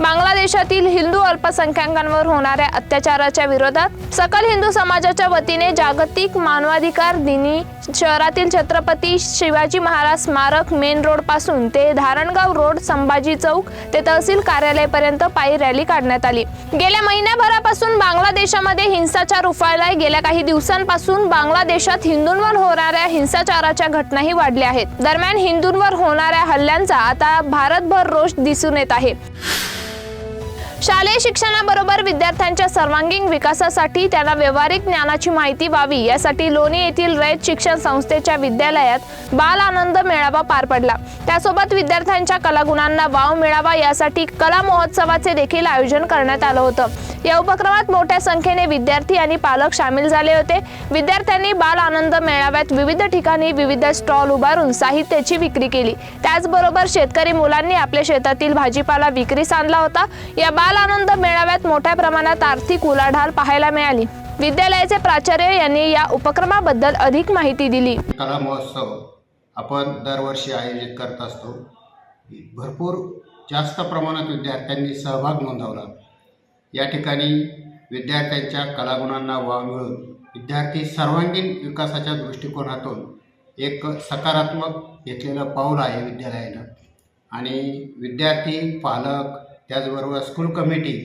बांगलादेशातील हिंदू अल्पसंख्याकांवर होणाऱ्या अत्याचाराच्या विरोधात सकल हिंदू समाजाच्या वतीने जागतिक मानवाधिकार दिनी शहरातील छत्रपती शिवाजी महाराज स्मारक मेन रोडपासून ते धारणगाव रोड संभाजी चौक ते तहसील कार्यालयापर्यंत पायी रॅली काढण्यात आली. गेल्या महिन्याभरापासून बांगलादेशामध्ये हिंसाचार उफाळलाय. गेल्या काही दिवसांपासून बांगलादेशात हिंदूंवर होणाऱ्या हिंसाचाराच्या घटनाही वाढल्या आहेत. दरम्यान हिंदूंवर होणाऱ्या हल्ल्यांचा आता भारतभर रोष दिसून येत आहे. शालेय शिक्षणाबरोबर विद्यार्थ्यांच्या सर्वांगीण विकासासाठी त्यांना व्यावहारिक ज्ञानाची माहिती व्हावी यासाठी लोणी येथील रयत शिक्षण संस्थेच्या विद्यालयात बाल आनंद मेळावा पार पडला. त्यासोबत विद्यार्थ्यांच्या कलागुणांना वाव मिळावा यासाठी कला महोत्सवाचे देखील आयोजन करण्यात आलं होतं. या उपक्रमात मोठ्या संख्येने विद्यार्थी आणि पालक सामील झाले होते. विद्यार्थ्यांनी बाल आनंद मेळाव्यात विविध ठिकाणी विविध स्टॉल उभारून साहित्याची विक्री केली. त्याचबरोबर शेतकरी मुलांनी आपल्या शेतातील भाजीपाला विक्रीस आणला होता. या बाल आनंद मेळाव्यात मोठ्या प्रमाणात आर्थिक उलाढाल पाहायला मिळाली. विद्यालयाचे प्राचार्य यांनी या उपक्रमाबद्दल अधिक माहिती दिली. कला महोत्सव आपण दरवर्षी आयोजित करत असतो. भरपूर जास्त प्रमाणात विद्यार्थ्यांनी सहभाग नोंदवला. या ठिकाणी विद्यार्थ्यांच्या कलागुणांना वाव मिळून विद्यार्थी सर्वांगीण विकासाच्या दृष्टिकोनातून एक सकारात्मक घेतलेलं पाऊल आहे विद्यालयानं. आणि विद्यार्थी पालक त्याचबरोबर स्कूल कमिटी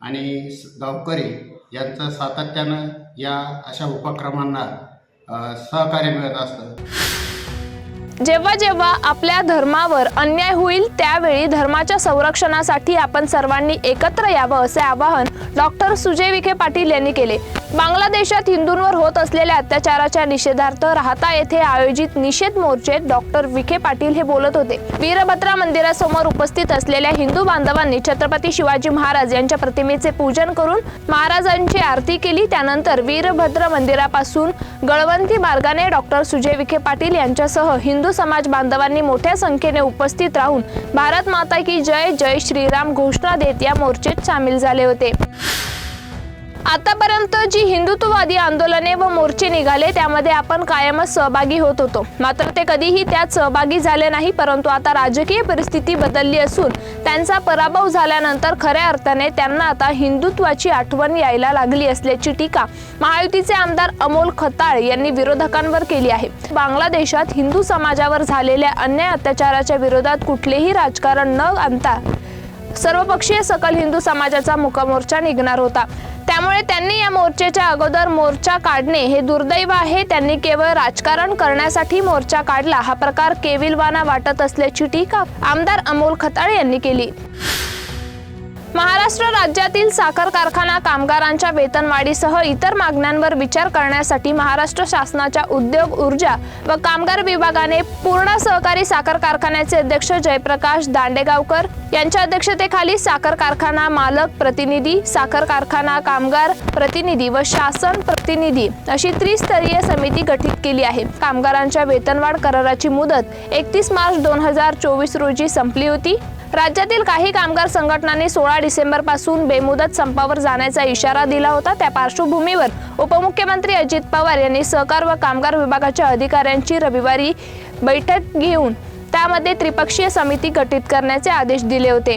आणि स- गावकरी यांचं सातत्यानं या अशा उपक्रमांना सहकार्य मिळत असतं. जेव्हा जेव्हा आपल्या धर्मावर अन्याय होईल त्यावेळी धर्माच्या संरक्षणासाठी आपण सर्वांनी एकत्र यावं असे आवाहन डॉक्टर सुजय विखे पाटील यांनी केले. बांगलादेशात हिंदूंवर होत असलेल्या अत्याचाराच्या निषेधार्थ राहता येथे आयोजित निषेध मोर्चेत डॉक्टर विखे पाटील हे बोलत होते. वीरभद्रा मंदिरासमोर उपस्थित असलेल्या हिंदू बांधवांनी छत्रपती शिवाजी महाराज यांच्या प्रतिमेचे पूजन करून महाराजांची आरती केली. त्यानंतर वीरभद्र मंदिरापासून गळवंती मार्गाने डॉक्टर सुजय विखे पाटील यांच्यासह हिंदू समाज बांधवांनी मोठ्या संख्येने उपस्थित राहून भारत माता की जय जय श्रीराम घोषणा देत या मोर्चेत सामील झाले होते. आतापर्यंत जी हिंदुत्ववादी आंदोलने व मोर्चे निघाले त्यामध्ये आपण कायमच सहभागी होत होतो. मात्र ते कधीही त्यात सहभागी झाले नाही परंतु आता राजकीय परिस्थिती बदलली असून त्यांचा पराभव झाल्यानंतर खऱ्या अर्थाने त्यांना आता हिंदुत्वाची आठवण यायला लागली असल्याची टीका महायुतीचे आमदार अमोल खताळ यांनी विरोधकांवर केली आहे. बांगलादेशात हिंदू समाजावर झालेल्या अन्याय अत्याचाराच्या विरोधात कुठलेही राजकारण न आणता सर्वपक्षीय सकल हिंदू समाजाचा मुकामोर्चा निघणार होता. त्यामुळे त्यांनी या मोर्चेच्या अगोदर मोर्चा काढणे हे दुर्दैव आहे. त्यांनी केवळ राजकारण करण्यासाठी मोर्चा काढला. हा प्रकार केविलवाना वाटत असल्याची टीका आमदार अमोल खताळे यांनी केली. महाराष्ट्र राज्यातील साखर कारखाना कामगारांच्या वेतनवाढीसह इतर मागण्यांवर विचार करण्यासाठी महाराष्ट्र शासनाच्या उद्योग ऊर्जा व कामगार विभागाने पूर्ण सहकारी साखर कारखान्याचे अध्यक्ष जयप्रकाश दांडेगावकर यांच्या अध्यक्षतेखाली साखर कारखाना मालक प्रतिनिधी साखर कारखाना कामगार प्रतिनिधी व शासन प्रतिनिधी अशी त्रिस्तरीय समिती गठीत केली आहे. कामगारांच्या वेतनवाढ कराराची मुदत एकतीस मार्च दोन हजार चोवीस रोजी संपली होती. राज्यातील काही कामगार संघटनांनी सोळा डिसेंबरपासून बेमुदत संपावर जाण्याचा इशारा दिला होता. त्या पार्श्वभूमीवर उपमुख्यमंत्री अजित पवार यांनी सहकार व कामगार विभागाच्या अधिकाऱ्यांची रविवारी बैठक घेऊन त्यामध्ये त्रिपक्षीय समिती गठीत करण्याचे आदेश दिले होते.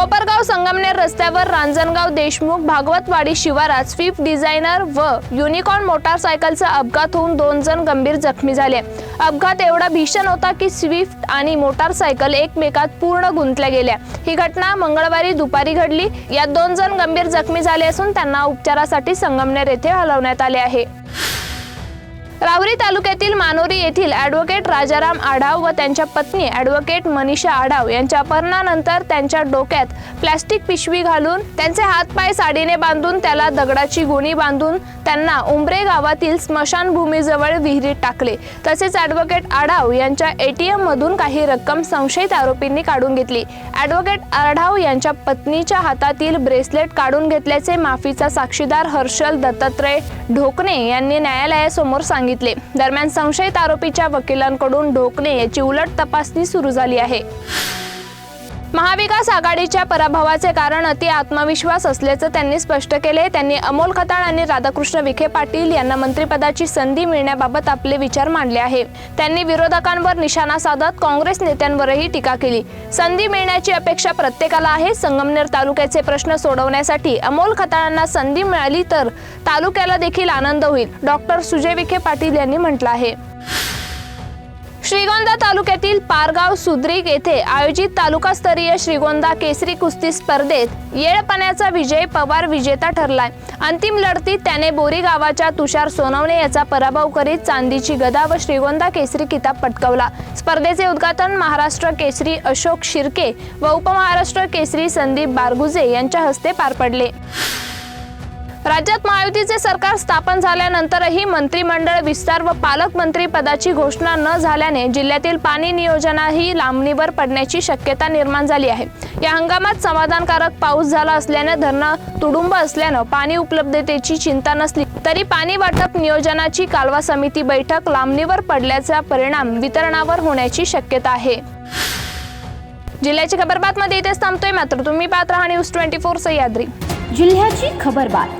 कोपरगाव संगमनेर रस्त्यावर रांजणगाव देशमुख भागवतवाडी शिवारात स्विफ्ट डिझायनर व युनिकॉर्न मोटारसायकलचा अपघात होऊन दोन जण गंभीर जखमी झाले. अपघात एवढा भीषण होता की स्विफ्ट आणि मोटारसायकल एकमेकात पूर्ण गुंतल्या गेल्या. ही घटना मंगळवारी दुपारी घडली. यात दोन जण गंभीर जखमी झाले असून त्यांना उपचारासाठी संगमनेर येथे हलवण्यात आले आहे. राहुरी तालुक्यातील मानोरी येथील ॲडव्होकेट राजाराम आढाव व त्यांच्या पत्नी ॲडव्होकेट मनीषा आढाव यांच्या अपहरणानंतर त्यांच्या डोक्यात प्लॅस्टिक पिशवी घालून त्यांचे हातपाय साडीने बांधून त्याला दगडाची गोणी बांधून त्यांना उंबरे गावातील स्मशानभूमीजवळ विहिरीत टाकले. तसेच ॲडव्होकेट आढाव यांच्या एटीएम मधून काही रक्कम संशयित आरोपींनी काढून घेतली. ॲडव्होकेट आढाव यांच्या पत्नीच्या हातातील ब्रेसलेट काढून घेतल्याचे माफीचा साक्षीदार हर्षल दत्तात्रय ढोकणे यांनी न्यायालयासमोर सांगितले. सांगितले. दरम्यान संशयित आरोपीच्या वकिलांकडून ढोकणे याची उलट तपासणी सुरू झाली आहे. महाविकास आघाडीच्या पराभवाचे कारण अति आत्मविश्वास असल्याचं त्यांनी स्पष्ट केले. त्यांनी अमोल खताळ आणि राधाकृष्ण विखे पाटील यांना मंत्रिपदाची संधी मिळण्याबाबत आपले विचार मांडले आहे. त्यांनी विरोधकांवर निशाणा साधत काँग्रेस नेत्यांवरही टीका केली. संधी मिळण्याची अपेक्षा प्रत्येकाला आहे. संगमनेर तालुक्याचे प्रश्न सोडवण्यासाठी अमोल खताळांना संधी मिळाली तर तालुक्याला देखील आनंद होईल. डॉक्टर सुजय विखे पाटील यांनी म्हटलं आहे. श्रीगोंदा तालुक्यातील पारगाव सुद्रीक येथे आयोजित तालुकास्तरीय श्रीगोंदा केसरी कुस्ती स्पर्धेत येळपण्याचा विजय पवार विजेता ठरलाय. अंतिम लढतीत त्याने बोरी गावाच्या तुषार सोनवणे याचा पराभव करीत चांदीची गदा व श्रीगोंदा केसरी किताब पटकवला. स्पर्धेचे उद्घाटन महाराष्ट्र केसरी अशोक शिर्के व उपमहाराष्ट्र केसरी संदीप बारगुजे यांच्या हस्ते पार पडले. राज्यात महायुतीचे सरकार स्थापन झाल्यानंतरही मंत्रिमंडळ विस्तार व पालकमंत्री पदाची घोषणा न झाल्याने जिल्ह्यातील पाणी नियोजनाही लांबणीवर पडण्याची शक्यता निर्माण झाली आहे. या हंगामात समाधानकारक पाऊस झाला असल्याने धरणं तुडुंब असल्यानं पाणी उपलब्धतेची चिंता नसली. तरी पाणी वाटप नियोजनाची कालवा समिती बैठक लांबणीवर पडल्याचा परिणाम वितरणावर होण्याची शक्यता आहे. जिल्ह्याची खबरबातमध्ये इथेच थांबतोय मात्र तुम्ही पाहत राहा न्यूज ट्वेंटी फोर सह्याद्री. जिल्ह्याची खबरबात.